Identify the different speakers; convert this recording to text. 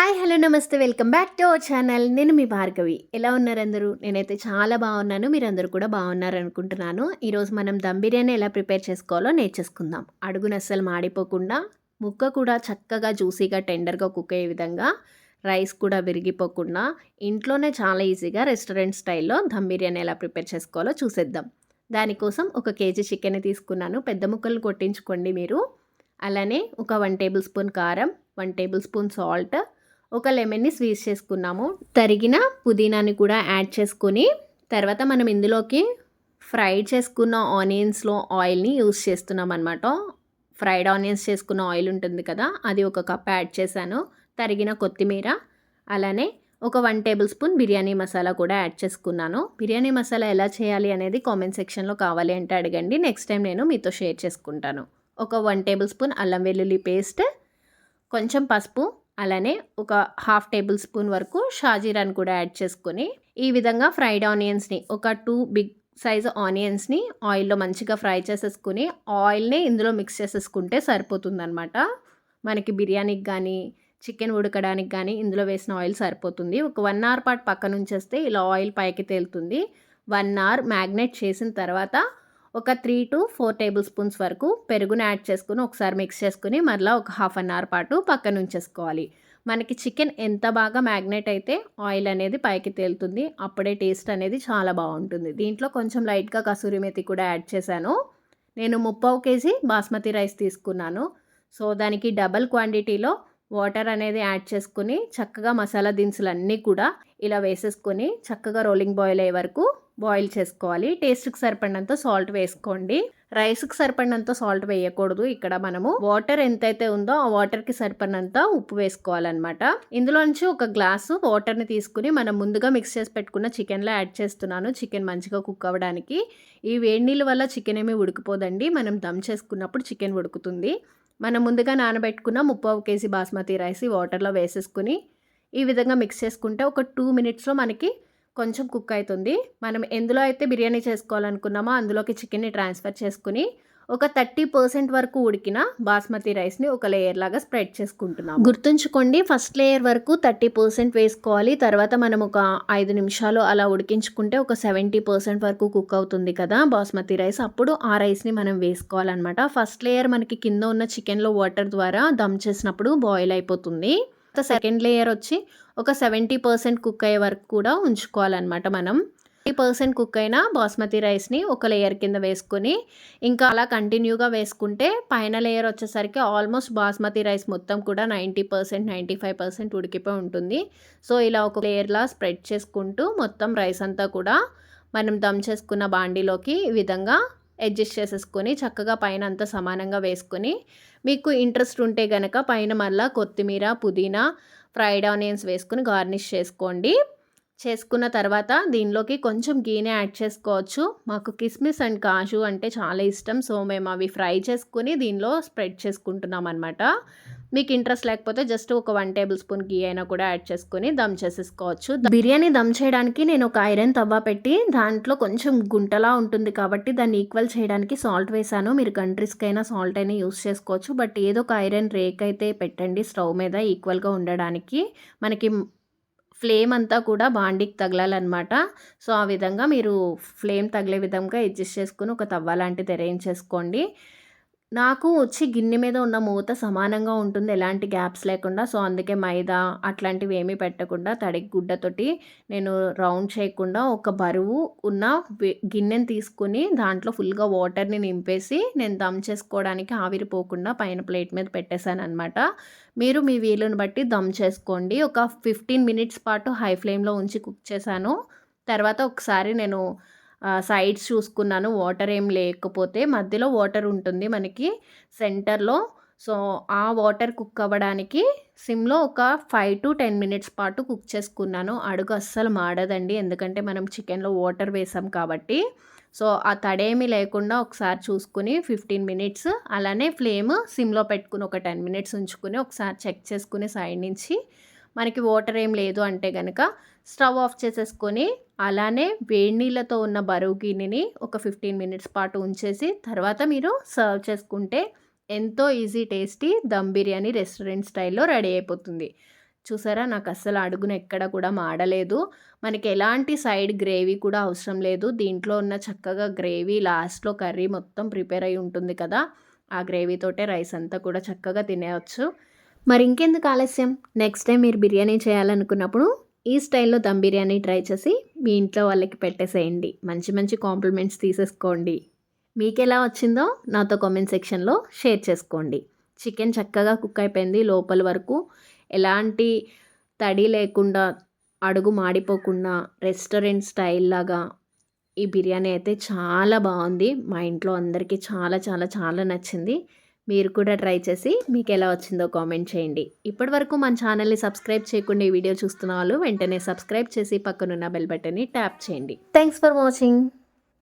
Speaker 1: Hi hello నమస్తే. Welcome back to our channel. నేను మీ భార్గవి. ఎలా ఉన్నారు అందరూ? నేనైతే చాలా బాగున్నాను. మీరందరూ కూడా బాగున్నారు అనుకుంటున్నాను ఈరోజు మనం దమ్ బిర్యానీ ఎలా ప్రిపేర్ చేసుకోవాలో నేర్చేసుకుందాం. అడుగున అస్సలు మాడిపోకుండా ముక్క కూడా చక్కగా జ్యూసీగా టెండర్గా కుక్ అయ్యే విధంగా రైస్ కూడా విరిగిపోకుండా ఇంట్లోనే చాలా ఈజీగా రెస్టారెంట్ స్టైల్లో దమ్ బిర్యానీ ఎలా ప్రిపేర్ చేసుకోవాలో చూసేద్దాం. దానికోసం ఒక కేజీ చికెన్ తీసుకున్నాను. పెద్ద ముక్కలు కొట్టించుకోండి మీరు. అలానే ఒక వన్ టేబుల్ స్పూన్ కారం వన్ టేబుల్ స్పూన్ సాల్ట్ ఒక లెమన్ని స్వీజ్ చేసుకున్నాము. తరిగిన పుదీనాని కూడా యాడ్ చేసుకొని తర్వాత మనం ఇందులోకి ఫ్రైడ్ చేసుకున్న ఆనియన్స్లో ఆయిల్ని యూస్ చేస్తున్నాం అనమాట ఫ్రైడ్ ఆనియన్స్ చేసుకున్న ఆయిల్ ఉంటుంది కదా అది ఒక కప్ యాడ్ చేశాను. తరిగిన కొత్తిమీర అలానే ఒక one tablespoon biryani masala కూడా యాడ్ చేసుకున్నాను. బిర్యానీ మసాలా ఎలా చేయాలి అనేది కామెంట్ సెక్షన్లో కావాలి అంటే అడగండి. నెక్స్ట్ టైం నేను మీతో షేర్ చేసుకుంటాను. ఒక వన్ టేబుల్ స్పూన్ అల్లం వెల్లుల్లి పేస్ట్ కొంచెం పసుపు అలానే ఒక హాఫ్ టేబుల్ స్పూన్ వరకు షాజీరాని కూడా యాడ్ చేసుకొని ఈ విధంగా ఫ్రైడ్ ఆనియన్స్ని ఒక టూ బిగ్ సైజ్ ఆనియన్స్ని ఆయిల్లో మంచిగా ఫ్రై చేసేసుకుని ఆయిల్ని ఇందులో మిక్స్ చేసేసుకుంటే సరిపోతుందనమాట మనకి బిర్యానీకి కానీ చికెన్ ఉడకడానికి కానీ ఇందులో వేసిన ఆయిల్ సరిపోతుంది. ఒక వన్ అవర్ పాటు పక్కన ఉంచేస్తే ఇలా ఆయిల్ పైకి తేలుతుంది. వన్ అవర్ మ్యాగ్నేట్ చేసిన తర్వాత ఒక three to four tablespoons వరకు పెరుగును యాడ్ చేసుకుని ఒకసారి మిక్స్ చేసుకుని మరలా ఒక హాఫ్ అన్ అవర్ పాటు పక్కన ఉంచేసుకోవాలి. మనకి చికెన్ ఎంత బాగా మ్యాగ్నేట్ అయితే ఆయిల్ అనేది పైకి తేలుతుంది. అప్పుడే టేస్ట్ అనేది చాలా బాగుంటుంది. దీంట్లో కొంచెం లైట్గా కసూరి మెతి కూడా యాడ్ చేశాను. నేను ముప్పావు కేజీ బాస్మతి రైస్ తీసుకున్నాను. సో దానికి డబల్ క్వాంటిటీలో వాటర్ అనేది యాడ్ చేసుకుని చక్కగా మసాలా దినుసులు అన్నీ కూడా ఇలా వేసేసుకొని చక్కగా రోలింగ్ బాయిల్ అయ్యే వరకు బాయిల్ చేసుకోవాలి. టేస్ట్కి సరిపడినంత సాల్ట్ వేసుకోండి. రైస్కి సరిపడినంత సాల్ట్ వేయకూడదు. ఇక్కడ మనము వాటర్ ఎంతైతే ఉందో ఆ వాటర్కి సరిపడినంత ఉప్పు వేసుకోవాలన్నమాట. ఇందులో నుంచి ఒక గ్లాసు వాటర్ని తీసుకుని మనం ముందుగా మిక్స్ చేసి పెట్టుకున్న చికెన్లో యాడ్ చేస్తున్నాను. చికెన్ మంచిగా కుక్ అవ్వడానికి. ఈ వేడి నీళ్ళ వల్ల చికెన్ ఏమీ ఉడికిపోదండి. మనం దమ్ చేసుకున్నప్పుడు చికెన్ ఉడుకుతుంది. మనం ముందుగా నానబెట్టుకున్న ముప్పావు కేజీ బాస్మతి రైస్ వాటర్లో వేసేసుకుని ఈ విధంగా మిక్స్ చేసుకుంటే ఒక టూ మినిట్స్లో మనకి కొంచెం కుక్ అవుతుంది మనం ఎందులో అయితే బిర్యానీ చేసుకోవాలనుకున్నామో అందులోకి చికెన్ని ట్రాన్స్ఫర్ చేసుకుని ఒక థర్టీ పర్సెంట్ వరకు ఉడికిన బాస్మతి రైస్ని ఒక లేయర్ లాగా స్ప్రెడ్ చేసుకుంటున్నాం గుర్తుంచుకోండి ఫస్ట్ లేయర్ వరకు థర్టీ పర్సెంట్ వేసుకోవాలి. తర్వాత మనం ఒక ఐదు నిమిషాలు అలా ఉడికించుకుంటే ఒక సెవెంటీ పర్సెంట్ వరకు కుక్ అవుతుంది కదా బాస్మతి రైస్. అప్పుడు ఆ రైస్ని మనం వేసుకోవాలన్నమాట. ఫస్ట్ లేయర్ మనకి కింద ఉన్న చికెన్లో వాటర్ ద్వారా దమ్ చేసినప్పుడు బాయిల్ అయిపోతుంది. సెకండ్ లేయర్ వచ్చి ఒక సెవెంటీ పర్సెంట్ కుక్ అయ్యే వరకు కూడా ఉంచుకోవాలన్నమాట మనం. ఫిఫ్టీ పర్సెంట్ కుక్ అయిన బాస్మతి రైస్ని ఒక లేయర్ కింద వేసుకొని ఇంకా అలా కంటిన్యూగా వేసుకుంటే పైన లేయర్ వచ్చేసరికి ఆల్మోస్ట్ బాస్మతి రైస్ మొత్తం కూడా ninety percent ninety five percent ఉడికిపోయి ఉంటుంది. సో ఇలా ఒక లేయర్లా స్ప్రెడ్ చేసుకుంటూ మొత్తం రైస్ అంతా కూడా మనం దమ్ చేసుకున్న బాండీలోకి ఈ విధంగా అడ్జస్ట్ చేసేసుకొని చక్కగా పైన అంతా సమానంగా వేసుకొని మీకు ఇంట్రెస్ట్ ఉంటే కనుక పైన మళ్ళీ కొత్తిమీర పుదీనా ఫ్రైడ్ ఆనియన్స్ వేసుకుని గార్నిష్ చేసుకోండి. చేసుకున్న తర్వాత దీనిలోకి కొంచెం గీనే యాడ్ చేసుకోవచ్చు. మాకు కిస్మిస్ అండ్ కాజు అంటే చాలా ఇష్టం. సో మేము అవి ఫ్రై చేసుకుని దీనిలో స్ప్రెడ్ చేసుకుంటున్నాం అనమాట మీకు ఇంట్రెస్ట్ లేకపోతే జస్ట్ ఒక వన్ టేబుల్ స్పూన్ గీ అయినా కూడా యాడ్ చేసుకొని దమ్ చేసేసుకోవచ్చు. బిర్యానీ దమ్ చేయడానికి నేను ఒక ఐరన్ తవ్వ పెట్టి దాంట్లో కొంచెం గుంటలా ఉంటుంది కాబట్టి దాన్ని ఈక్వల్ చేయడానికి సాల్ట్ వేసాను. మీరు కంట్రీస్కి అయినా సాల్ట్ అయినా యూస్ చేసుకోవచ్చు. బట్ ఏదో ఒక ఐరన్ రేక్ అయితే పెట్టండి స్టవ్ మీద ఈక్వల్గా ఉండడానికి. మనకి ఫ్లేమ్ అంతా కూడా బాండికి తగలాలన్నమాట. సో ఆ విధంగా మీరు ఫ్లేమ్ తగిలే విధంగా అడ్జస్ట్ చేసుకుని ఒక తవ్వ లాంటిది అరేంజ్ చేసుకోండి. నాకు వచ్చి గిన్నె మీద ఉన్న మూత సమానంగా ఉంటుంది. ఎలాంటి గ్యాప్స్ లేకుండా. సో అందుకే మైదా అట్లాంటివి ఏమీ పెట్టకుండా తడి గుడ్డతోటి నేను రౌండ్ చేయకుండా ఒక బరువు ఉన్న గిన్నెని తీసుకుని దాంట్లో ఫుల్గా వాటర్ని నింపేసి నేను దమ్ చేసుకోవడానికి ఆవిరిపోకుండా పైన ప్లేట్ మీద పెట్టేశాను అనమాట మీరు మీ వీలుని బట్టి దమ్ చేసుకోండి. ఒక ఫిఫ్టీన్ మినిట్స్ పాటు హై ఫ్లేమ్లో ఉంచి కుక్ చేశాను. తర్వాత ఒకసారి నేను సైడ్స్ చూసుకున్నాను. వాటర్ ఏం లేకపోతే మధ్యలో వాటర్ ఉంటుంది మనకి సెంటర్లో. సో ఆ వాటర్ కుక్ అవ్వడానికి సిమ్లో ఒక ఫైవ్ టు టెన్ మినిట్స్ పాటు కుక్ చేసుకున్నాను. అడుగు అస్సలు మాడదండి. ఎందుకంటే మనం చికెన్లో వాటర్ వేసాం కాబట్టి. సో ఆ తడేమి లేకుండా ఒకసారి చూసుకుని ఫిఫ్టీన్ మినిట్స్ అలానే ఫ్లేమ్ సిమ్లో పెట్టుకుని ఒక టెన్ మినిట్స్ ఉంచుకుని ఒకసారి చెక్ చేసుకుని సైడ్ నుంచి మనకి వాటర్ ఏం లేదు అంటే కనుక స్టవ్ ఆఫ్ చేసేసుకొని అలానే వేడి నీళ్ళతో ఉన్న బరువు గిన్నెని ఒక ఫిఫ్టీన్ మినిట్స్ పాటు ఉంచేసి తర్వాత మీరు సర్వ్ చేసుకుంటే ఎంతో easy tasty dum biryani restaurant స్టైల్లో రెడీ అయిపోతుంది. చూసారా? నాకు అస్సలు అడుగున ఎక్కడ కూడా మాడలేదు. మనకి ఎలాంటి సైడ్ గ్రేవీ కూడా అవసరం లేదు. దీంట్లో ఉన్న చక్కగా గ్రేవీ లాస్ట్లో కర్రీ మొత్తం ప్రిపేర్ అయి ఉంటుంది కదా. ఆ గ్రేవీతోటే రైస్ అంతా కూడా చక్కగా తినేయచ్చు. మరి ఇంకెందుకు ఆలస్యం? నెక్స్ట్ టైం మీరు బిర్యానీ చేయాలనుకున్నప్పుడు ఈ స్టైల్లో దమ్ బిర్యానీ ట్రై చేసి మీ ఇంట్లో వాళ్ళకి పెట్టేసేయండి. మంచి మంచి కాంప్లిమెంట్స్ తీసేసుకోండి. మీకు ఎలా వచ్చిందో నాతో కామెంట్ సెక్షన్లో షేర్ చేసుకోండి. చికెన్ చక్కగా కుక్ అయిపోయింది. లోపల వరకు ఎలాంటి తడి లేకుండా అడుగు మాడిపోకుండా రెస్టారెంట్ స్టైల్ లాగా ఈ బిర్యానీ అయితే చాలా బాగుంది. మా ఇంట్లో అందరికీ చాలా చాలా చాలా నచ్చింది. మీరు కూడా ట్రై చేసి మీకు ఎలా వచ్చిందో కామెంట్ చేయండి. ఇప్పటివరకు మన ఛానల్ని సబ్స్క్రైబ్ చేయకుండా ఈ వీడియో చూస్తున్న వాళ్ళు వెంటనే సబ్స్క్రైబ్ చేసి పక్కనున్న బెల్ బటన్ని ట్యాప్ చేయండి. Thanks for watching